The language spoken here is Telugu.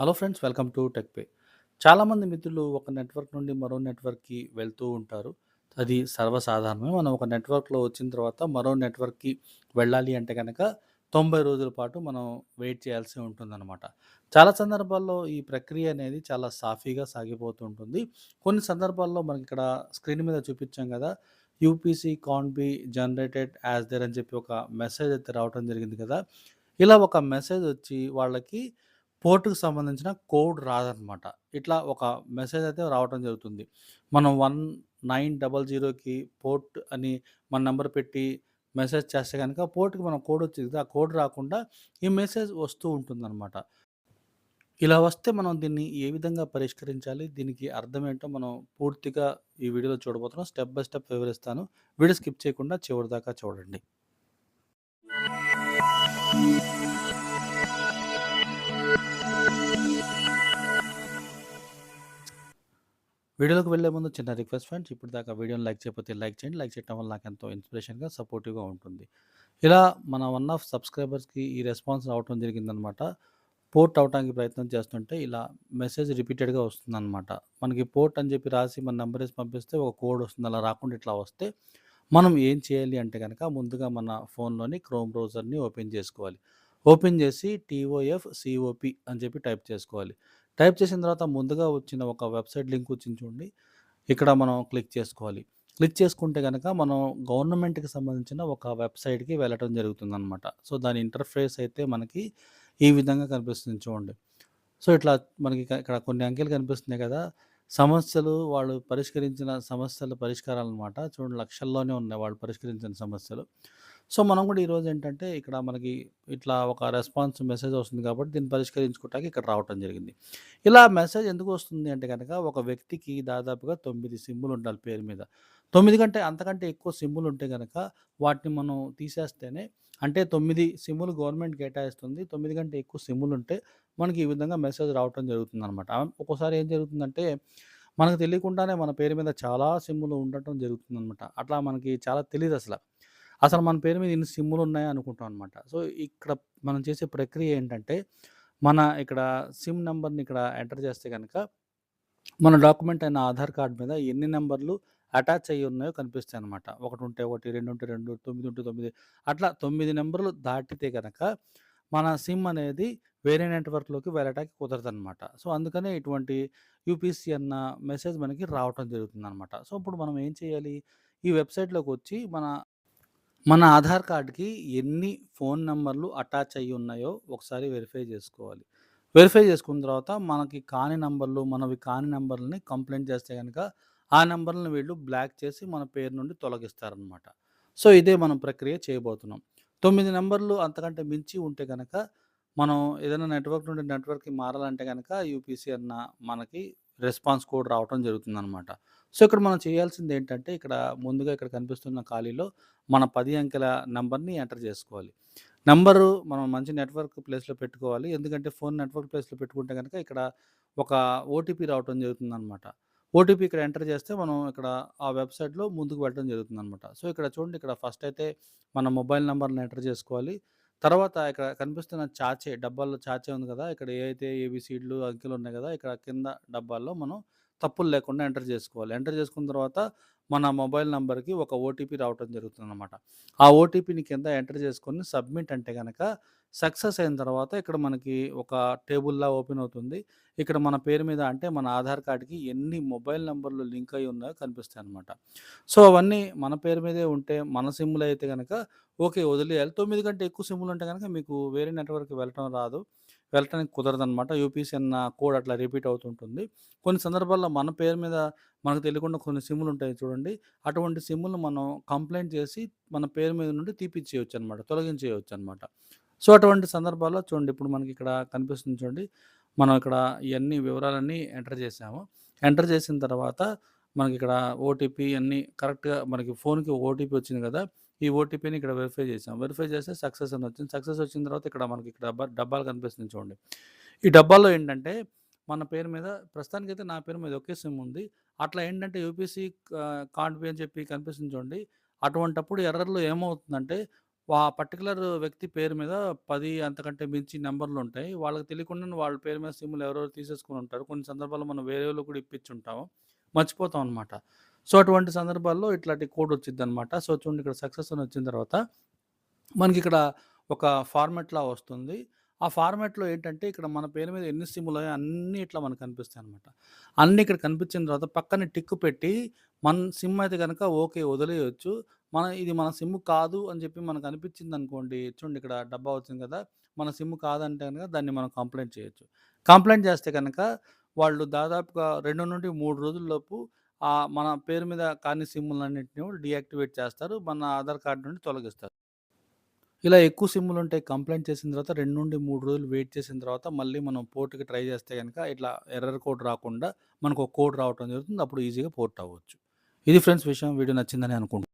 Hello friends welcome to Techpe. చాలామంది మిత్రులు ఒక నెట్వర్క్ నుండి మరో నెట్వర్క్కి వెళ్తూ ఉంటారు. అది సర్వసాధారణమే. మనం ఒక నెట్వర్క్లో వచ్చిన తర్వాత మరో నెట్వర్క్కి వెళ్ళాలి అంటే కనుక తొంభై రోజుల పాటు మనం వెయిట్ చేయాల్సి ఉంటుందన్నమాట. చాలా సందర్భాల్లో ఈ ప్రక్రియ అనేది చాలా సాఫీగా సాగిపోతూ ఉంటుంది. కొన్ని సందర్భాల్లో మనకి ఇక్కడ స్క్రీన్ మీద చూపించాం కదా UPC can be generated as there అని చెప్పి ఒక మెసేజ్ అయితే రావడం జరిగింది కదా. ఇలా ఒక మెసేజ్ వచ్చి వాళ్ళకి పోర్ట్‌కి సంబంధించిన కోడ్ రాదనమాట. ఇట్లా ఒక మెసేజ్ అయితే రావటం జరుగుతుంది. మనం 1900కి పోర్ట్ అని మన నెంబర్ పెట్టి మెసేజ్ చేస్తే కనుక పోర్ట్‌కి మనం కోడ్ వచ్చింది ఆ కోడ్ రాకుండా ఈ మెసేజ్ వస్తూ ఉంటుందనమాట. ఇలా వస్తే మనం దీన్ని ఏ విధంగా పరిష్కరించాలి? దీనికి అర్థం ఏంటో మనం పూర్తిగా ఈ వీడియోలో చూడబోతున్నాం. స్టెప్ బై స్టెప్ వివరిస్తాను. వీడియో స్కిప్ చేయకుండా చివరిదాకా చూడండి. వీడియోలోకి వెళ్ళే ముందు చిన్న రిక్వెస్ట్ ఫ్రెండ్స్. ఇప్పటిదాకా వీడియోని లైక్ చేయకపోతే లైక్ చేయండి. లైక్ చేయడం వల్ల ఎంతో ఇన్స్పిరేషన్‌గా, సపోర్టివ్‌గా ఉంటుంది. ఇలా మన వన్ ఆఫ్ సబ్స్క్రైబర్స్‌కి ఈ రెస్పాన్స్ రావటం జరిగిందనమాట. పోర్ట్ అవ్వటానికి ప్రయత్నం చేస్తుంటే ఇలా మెసేజ్ రిపీటెడ్‌గా వస్తుందనమాట. మనకి పోర్ట్ అని చెప్పి రాసి మన నెంబర్ వేసి పంపిస్తే ఒక కోడ్ వస్తుంది. అలా రాకుండా ఇట్లా వస్తే మనం ఏం చేయాలి అంటే కనుక ముందుగా మన ఫోన్‌లోని క్రోమ్ బ్రౌజర్‌ని ఓపెన్ చేసుకోవాలి. ఓపెన్ చేసి టీఓఎఫ్ సిఓపి అని చెప్పి టైప్ చేసుకోవాలి. టైప్ చేసిన తర్వాత ముందుగా వచ్చిన ఒక వెబ్‌సైట్ లింక్ వచ్చింది చూడండి. ఇక్కడ మనం క్లిక్ చేసుకోవాలి. క్లిక్ చేసుకుంటే కనుక మనం గవర్నమెంట్‌కి సంబంధించిన ఒక వెబ్‌సైట్‌కి వెళ్ళటం జరుగుతుందనమాట. సో, దాని ఇంటర్ఫేస్ అయితే మనకి ఈ విధంగా కనిపిస్తుంది చూడండి. సో, ఇట్లా మనకి ఇక్కడ కొన్ని అంకెలు కనిపిస్తున్నాయి కదా! సమస్యలు వాళ్ళు పరిష్కరించిన సమస్యల పరిష్కారాలనమాట. చూడండి లక్షల్లోనే ఉన్నాయి వాళ్ళు పరిష్కరించిన సమస్యలు. సో, మనం కూడా ఈరోజు ఏంటంటే ఇక్కడ మనకి ఇట్లా ఒక రెస్పాన్స్ మెసేజ్ వస్తుంది కాబట్టి దీన్ని పరిష్కరించుకోవటానికి ఇక్కడ రావటం జరిగింది. ఇలా మెసేజ్ ఎందుకు వస్తుంది అంటే కనుక ఒక వ్యక్తికి దాదాపుగా తొమ్మిది సిమ్ములు ఉండాలి పేరు మీద. తొమ్మిది కంటే అంతకంటే ఎక్కువ సిమ్‌లు ఉంటే కనుక వాటిని మనం తీసేస్తేనే అంటే తొమ్మిది సిమ్ములు గవర్నమెంట్ కేటాయిస్తుంది. తొమ్మిది కంటే ఎక్కువ సిమ్‌లు ఉంటే మనకి ఈ విధంగా మెసేజ్ రావటం జరుగుతుంది అనమాట ఒక్కోసారి ఏం జరుగుతుందంటే మనకు తెలియకుండానే మన పేరు మీద చాలా సిమ్ములు ఉండటం జరుగుతుంది అనమాట అట్లా మనకి చాలా తెలియదు అసలు అసలు మన పేరు మీద ఇన్ని సిమ్‌లు ఉన్నాయి అనుకుంటాం అనమాట. సో, ఇక్కడ మనం చేసే ప్రక్రియ ఏంటంటే మన ఇక్కడ సిమ్ నెంబర్ని ఇక్కడ ఎంటర్ చేస్తే కనుక మన డాక్యుమెంట్ అయిన ఆధార్ కార్డ్ మీద ఎన్ని నెంబర్లు అటాచ్ అయ్యి ఉన్నాయో కనిపిస్తాయనమాట. ఒకటుంటే ఒకటి, రెండుంటే 2, 9 ఉంటే 9 అట్లా తొమ్మిది నెంబర్లు దాటితే కనుక మన సిమ్ అనేది వేరే నెట్వర్క్‌లోకి వెళ్ళటానికి కుదరదు అనమాట సో, అందుకనే ఇటువంటి యూపీసీ అన్న మెసేజ్ మనకి రావటం జరుగుతుందనమాట. సో, ఇప్పుడు మనం ఏం చేయాలి? ఈ వెబ్సైట్లోకి వచ్చి మన మన ఆధార్ కార్డ్‌కి ఎన్ని ఫోన్ నెంబర్లు అటాచ్ అయ్యి ఉన్నాయో ఒకసారి వెరిఫై చేసుకోవాలి. వెరిఫై చేసుకున్న తర్వాత మనకి కాని నెంబర్లు మనవి కాని నెంబర్లని కంప్లైంట్ చేస్తే కనుక ఆ నెంబర్లను వీళ్ళు బ్లాక్ చేసి మన పేరు నుండి తొలగిస్తారనమాట. సో, ఇదే మనం ప్రక్రియ చేయబోతున్నాం. తొమ్మిది నెంబర్లు అంతకంటే మించి ఉంటే కనుక మనం ఏదైనా నెట్వర్క్ నుండి నెట్వర్క్‌కి మారాలంటే కనుక యూపీసీ అన్న మనకి రెస్పాన్స్ కోడ్ రావటం జరుగుతుందనమాట. సో, ఇక్కడ మనం చేయాల్సింది ఏంటంటే ఇక్కడ ముందుగా ఇక్కడ కనిపిస్తున్న ఖాళీలో మన పది అంకెల నంబర్‌ని ఎంటర్ చేసుకోవాలి. నెంబరు మనం మంచి నెట్వర్క్ ప్లేస్‌లో పెట్టుకోవాలి. ఎందుకంటే ఫోన్ నెట్వర్క్ ప్లేస్‌లో పెట్టుకుంటే కనుక ఇక్కడ ఒక ఓటీపీ రావటం జరుగుతుందనమాట. ఓటీపీ ఇక్కడ ఎంటర్ చేస్తే మనం ఇక్కడ ఆ వెబ్‌సైట్‌లో ముందుకు వెళ్ళడం జరుగుతుందనమాట. సో, ఇక్కడ చూడండి ఇక్కడ ఫస్ట్ అయితే మన మొబైల్ నెంబర్ని ఎంటర్ చేసుకోవాలి. తర్వాత ఇక్కడ కనిపిస్తున్న చాచే డబ్బాల్లో చాచే ఉంది కదా! ఇక్కడ ఏ అయితే అంకెలు ఉన్నాయి కదా! ఇక్కడ కింద డబ్బాల్లో మనం తప్పులు లేకుండా ఎంటర్ చేసుకోవాలి. ఎంటర్ చేసుకున్న తర్వాత మన మొబైల్ నెంబర్కి ఒక ఓటీపీ రావటం జరుగుతుందనమాట. ఆ ఓటీపీని కింద ఎంటర్ చేసుకొని సబ్మిట్ అంటే కనుక సక్సెస్ అయిన తర్వాత ఇక్కడ మనకి ఒక టేబుల్‌లా ఓపెన్ అవుతుంది. ఇక్కడ మన పేరు మీద అంటే మన ఆధార్ కార్డ్‌కి ఎన్ని మొబైల్ నెంబర్లు లింక్ అయి ఉన్నాయో కనిపిస్తాయనమాట. సో, అవన్నీ మన పేరు మీదే ఉంటే మన సిమ్లు అయితే కనుక ఓకే. వదిలేయాలి. తొమ్మిది కంటే ఎక్కువ సిమ్‌లు ఉంటే కనుక మీకు వేరే నెట్వర్క్ వెళ్ళటం రాదు. వెళ్ళటానికి కుదరదనమాట. యూపీసీ అన్న కోడ్ అట్లా రిపీట్ అవుతుంటుంది. కొన్ని సందర్భాల్లో మన పేరు మీద మనకు తెలియకుండా కొన్ని సిమ్‌లు ఉంటాయి చూడండి. అటువంటి సిమ్లు మనం కంప్లైంట్ చేసి మన పేరు మీద నుండి తీపిచ్చేయచ్చు అనమాట తొలగించేయచ్చు అనమాట సో, అటువంటి సందర్భాల్లో చూడండి ఇప్పుడు మనకి ఇక్కడ కనిపిస్తుంది చూడండి. మనం ఇక్కడ ఇవన్నీ వివరాలన్నీ ఎంటర్ చేసాము. ఎంటర్ చేసిన తర్వాత మనకి ఇక్కడ ఓటీపీ అన్నీ కరెక్ట్‌గా మనకి ఫోన్‌కి ఓటీపీ వచ్చింది కదా! ఈ ఓటీపీని ఇక్కడ వెరిఫై చేసాం. వెరిఫై చేస్తే సక్సెస్ అని వచ్చింది. సక్సెస్ వచ్చిన తర్వాత ఇక్కడ మనకి ఇక్కడ డబ్బా డబ్బాలు కనిపిస్తుంది చూడండి. ఈ డబ్బాల్లో ఏంటంటే మన పేరు మీద ప్రస్తుతానికైతే నా పేరు మీద ఒకే సిమ్ ఉంది. అట్లా ఏంటంటే యూపీసీ కా కార్డ్ పే అని చెప్పి కనిపిస్తుంది చూడండి. అటువంటప్పుడు ఎర్రర్‌లో ఏమవుతుందంటే ఆ పర్టికులర్ వ్యక్తి పేరు మీద 10 అంతకంటే మించి నంబర్‌లుంటాయి. వాళ్ళకి తెలియకుండానే వాళ్ళ పేరు మీద సిమ్‌లు ఎవరెవరో తీసేసుకొని ఉంటారు. కొన్ని సందర్భాల్లో మనం వేరే వాళ్ళు కూడా ఇప్పించుంటాము. మర్చిపోతాం అనమాట. సో, అటువంటి సందర్భాల్లో ఇట్లాంటి కోడ్ వచ్చిద్దనమాట. సో, చూడండి ఇక్కడ సక్సెస్ అని వచ్చిన తర్వాత మనకిక్కడ ఒక ఫార్మాట్‌లా వస్తుంది. ఆ ఫార్మాట్‌లో ఏంటంటే ఇక్కడ మన పేరు మీద ఎన్ని సిమ్‌లున్నాయో అన్నీ ఇట్లా మనకు కనిపిస్తాయనమాట. అన్నీ ఇక్కడ కనిపించిన తర్వాత పక్కన టిక్ పెట్టి మన సిమ్ అయితే గనక ఓకే వదిలేయొచ్చు. మన ఇది మన సిమ్ కాదు అని చెప్పి మనకు అనిపించింది అనుకోండి చూడండి ఇక్కడ డబ్బా వచ్చింది కదా! మన సిమ్ కాదంటే కనుక దాన్ని మనం కంప్లైంట్ చేయొచ్చు. కంప్లైంట్ చేస్తే కనుక వాళ్ళు దాదాపుగా 2-3 రోజుల్లోపు ఆ మన పేరు మీద కాని సిమ్‌లన్నిటిని కూడా డీయాక్టివేట్ చేస్తారు. మన ఆధార్ కార్డు నుండి తొలగిస్తారు. ఇలా ఎక్కువ సిమ్‌లుంటే కంప్లైంట్ చేసిన తర్వాత 2-3 రోజులు వెయిట్ చేసిన తర్వాత మళ్ళీ మనం పోర్ట్‌కి ట్రై చేస్తే కనుక ఇట్లా ఎర్రర్ కోడ్ రాకుండా మనకు ఒక కోడ్ రావటం జరుగుతుంది. అప్పుడు ఈజీగా పోర్ట్ అవ్వచ్చు. ఇది ఫ్రెండ్స్ విషయం. వీడియో నచ్చిందని అనుకుంటున్నాను.